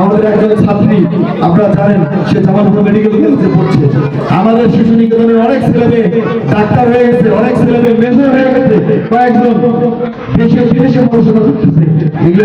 আমাদের একজন ছাত্রী, আপনারা জানেন, সে আমাদের শিশু নিকেতনের অনেক ছেলে মেয়ে হয়ে গেছে, অনেক ছেলে মেয়ে হয়ে গেছে। কয়েকজন দেশে বিদেশে পড়াশোনা করতেছে। এগুলো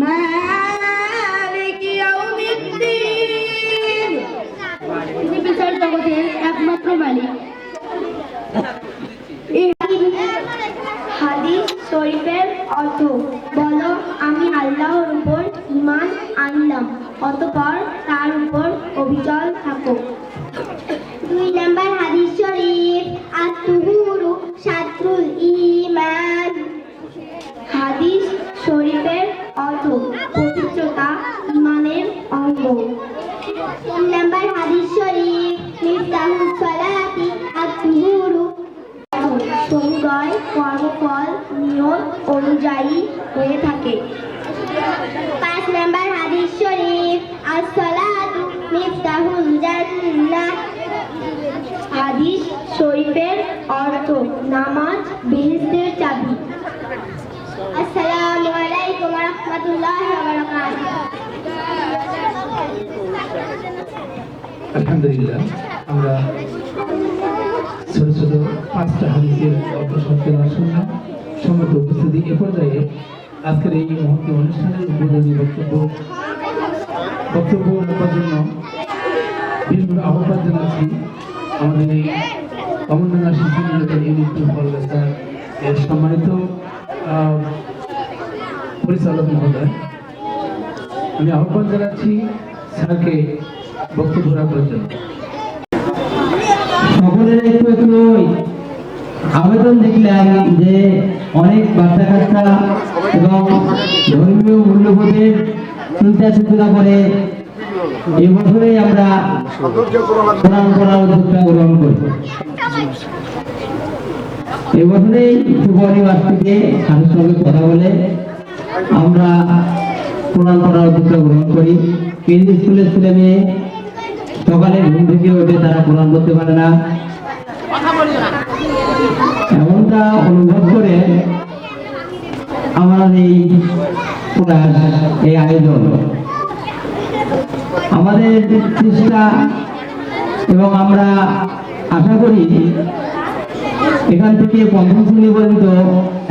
মালিকি আমি আল্লাহর উপর ঈমান আনলাম, অতঃপর তার উপর অবিচল থাকো। দুই নাম্বার হাদিস শরীফ, আত-তুহুরু শাত্রুল ঈমান হাদিস শরীফের অর্থ পবিত্রতা ঈমানের অঙ্গ অনুযায়ী হয়ে থাকে। পাঁচ নাম্বার হাদিস শরীফ as-salatu মিফতাহুল জান্নাহ। হাদিস শরীফের অর্থ নামাজ বেহেশতের চাবি। আসসালামু আলাইকুম ওয়া আলহামদুলিল্লাহ, আমরা ছোট ছোট পাঁচটা হাদিসের অল্প সত্যতা শুনলাম সম্মত উপস্থিতি এ পর্যায়ে আজকের এই মুহূর্তে অনুষ্ঠানের উদ্বোধনী বক্তব্য বক্তব্য রাখার জন্য বিশেষ আহ্বান জানাচ্ছি। আমাদের এই কমলডাঙ্গা শিশু নিকেতন ইউনিট স্যার, এর সম্মানিত পরিচালক মহোদয়। আমি আহ্বান জানাচ্ছি স্যারকে বক্তব্য রাখার জন্য। আবেদন দেখলাম যে অনেক বাচ্চা কাচ্চা এবং ধর্মীয় মূল্যবোধের চিন্তা চেতনা করে এই বছরে আমরা কোরআন পড়ার উদ্যোগটা গ্রহণ করি এবছরেই সুপরিবার থেকে তাদের সঙ্গে কথা বলে আমরা প্রণাম পড়ার উদ্যোগটা গ্রহণ করি। কেন্দ্র স্কুলের ছেলে মেয়ে সকালে ঘুম থেকে উঠে তারা কোরআন করতে পারে না। এমনটা অনুভব করে আমার এই প্রয়াস এই আয়োজন। আমাদের চেষ্টা এবং আমরা আশা করি এখান থেকে পঞ্চম শ্রেণি পর্যন্ত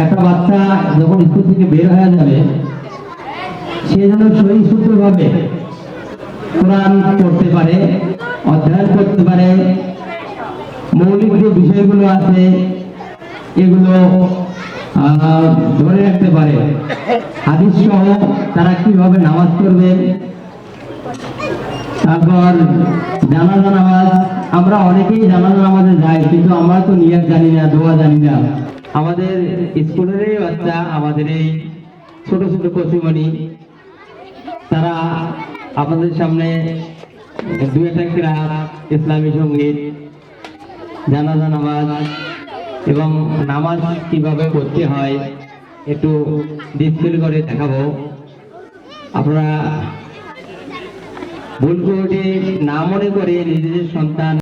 একটা বাচ্চা যখন স্কুল থেকে বের হয়ে যাবে সে যেন সহি শুদ্ধভাবে কোরআন পড়তে পারে, অধ্যয়ন করতে পারে। মৌলিক যে বিষয়গুলো আছে, এগুলো ধরে রাখতে পারে। হাদিস সহ তারা কীভাবে নামাজ পড়বে? তারপর জানাজা নামাজ, আমরা অনেকেই জানাজা নামাজে যাই, কিন্তু আমরা তো নিয়াত জানি না, দোয়া জানি না। আমাদের স্কুলেরই বাচ্চা, আমাদের এই ছোট ছোট কচিমণি, তারা আপনাদের সামনে দু একটা ক্লাস ইসলামী সংগীত, জানাজা নামাজ এবং নামাজ কীভাবে করতে হয় একটু ডিসপ্লে করে দেখাবো। আপনারা ভুল করে না মনে করে নিজেদের সন্তান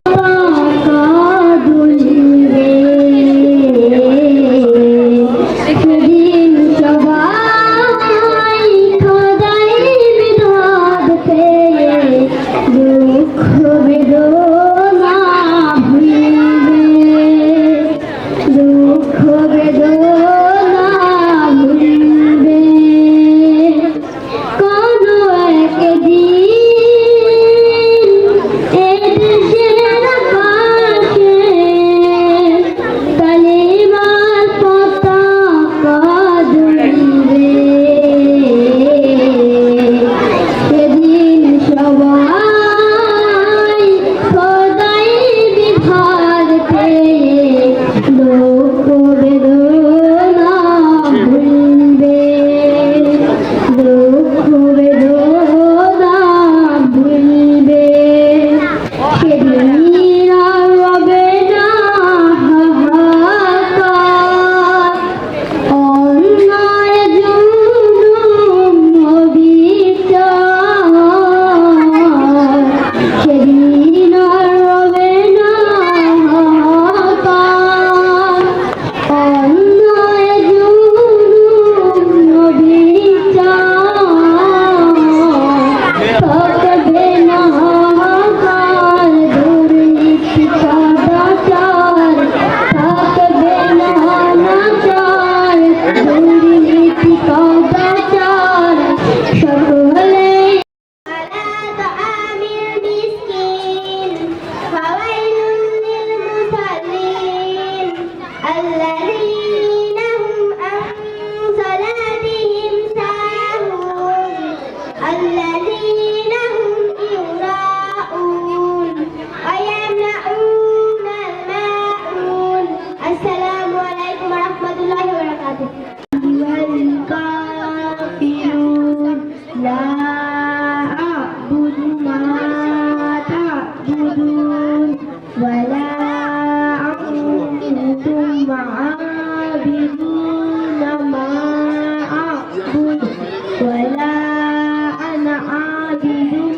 Thank you.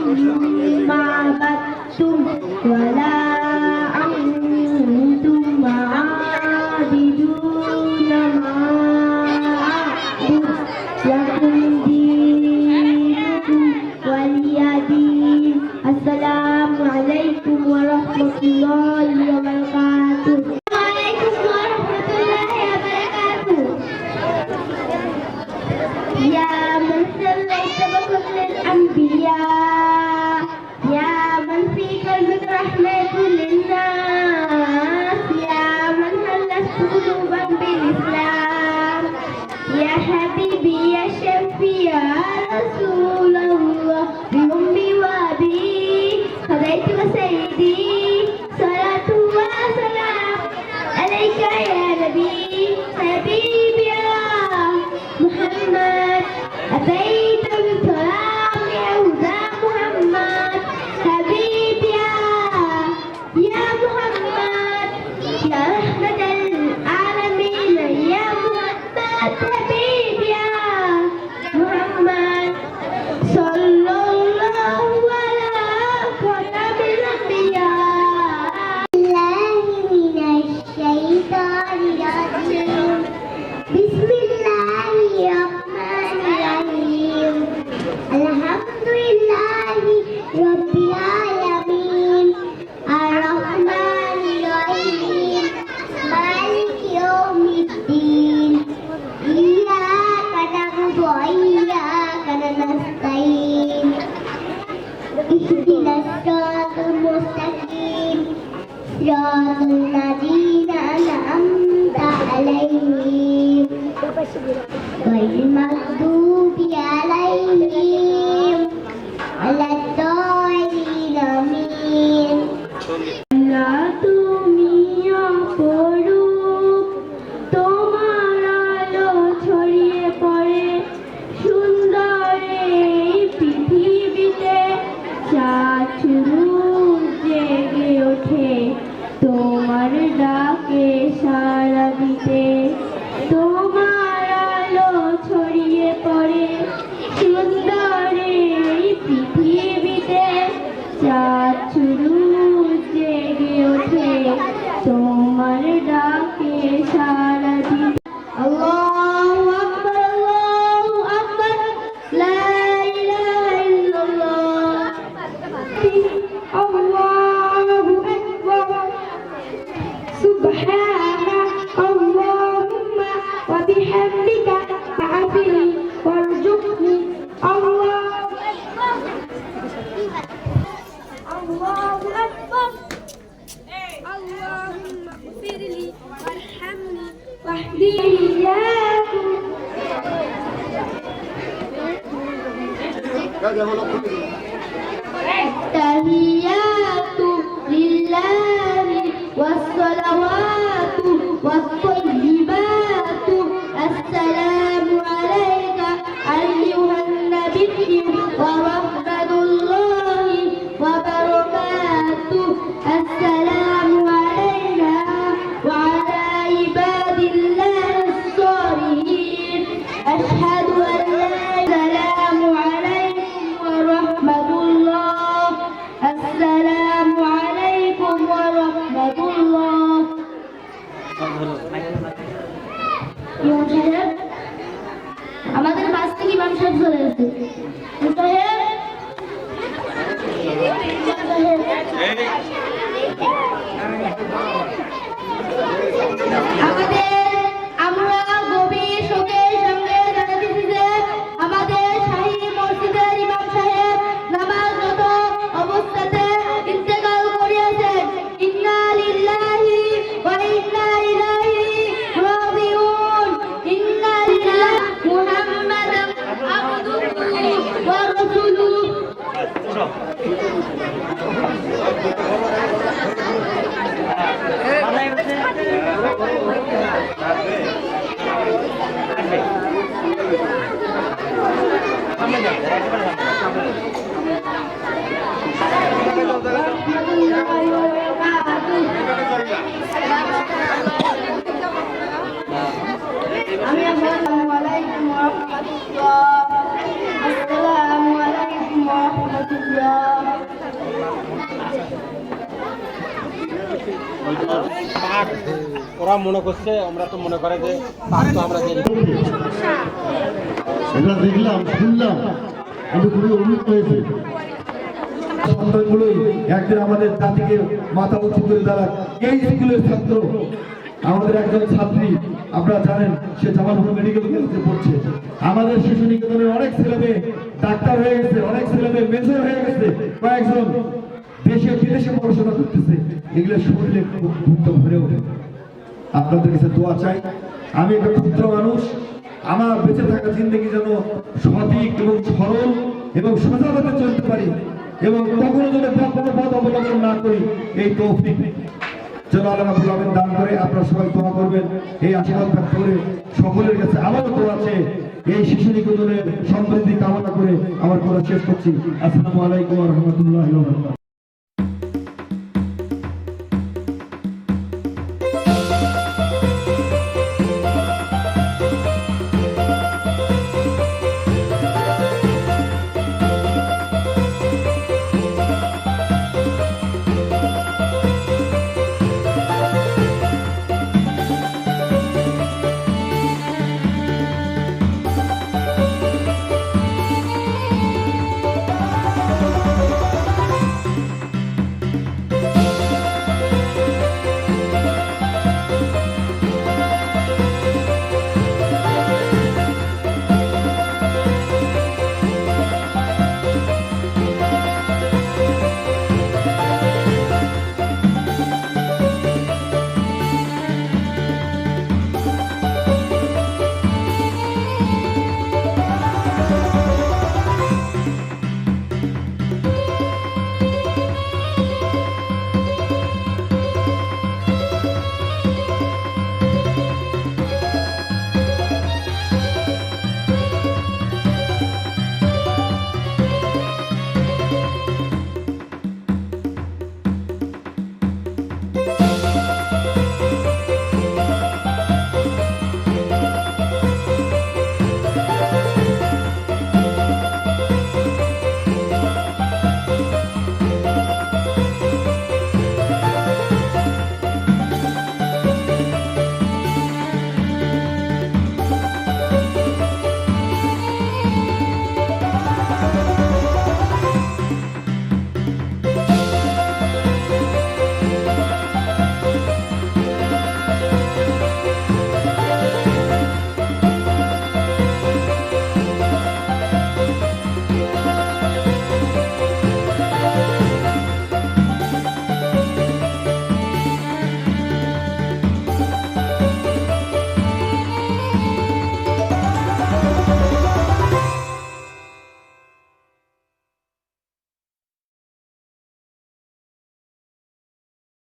development diferente. Então, é... Então, é... ওরা মনে করছে আমরা তো মনে করে যে আমরা দেখলাম শুনলাম। আমি খুবই অভিভূত হয়েছে। সন্তানগুলোই একদিন আমাদের জাতিকে মাথা উঁচু করে দাঁড়াক এই স্কুলের ছাত্র, আমাদের একজন ছাত্রী, আপনারা জানেন, সে জামালপুর মেডিকেল কলেজে পড়ছে। আমাদের শিশু নিকেতনের অনেক ছেলে মেয়ে ডাক্তার হয়ে গেছে, অনেক ছেলে মেয়ে মেজর হয়ে গেছে, কয়েকজন দেশে, বিদেশে পড়াশোনা করতেছে। এগুলো শুনলে খুব দুঃখ ভরে ওঠে। আপনাদের কাছে দোয়া চাই। আমি একটা ক্ষুদ্র মানুষ আমার বেঁচে থাকা জিন্দগি যেন সঠিক এবং সরল এবং সোজাভাবে চলতে পারি এবং কখনো যেন কোনো পথ অবলম্বন না করি, এই তৌফিক যেন আল্লাহ দান করে। আপনারা সবাই দোয়া করবেন। এই আশীর্বাদ করে সকলের কাছে আবারও দোয়া আছে। এই শিশু নিকেতনের সমৃদ্ধি কামনা করে আমার কথা শেষ করছি। আসসালামু আলাইকুম রহমতুল্লাহ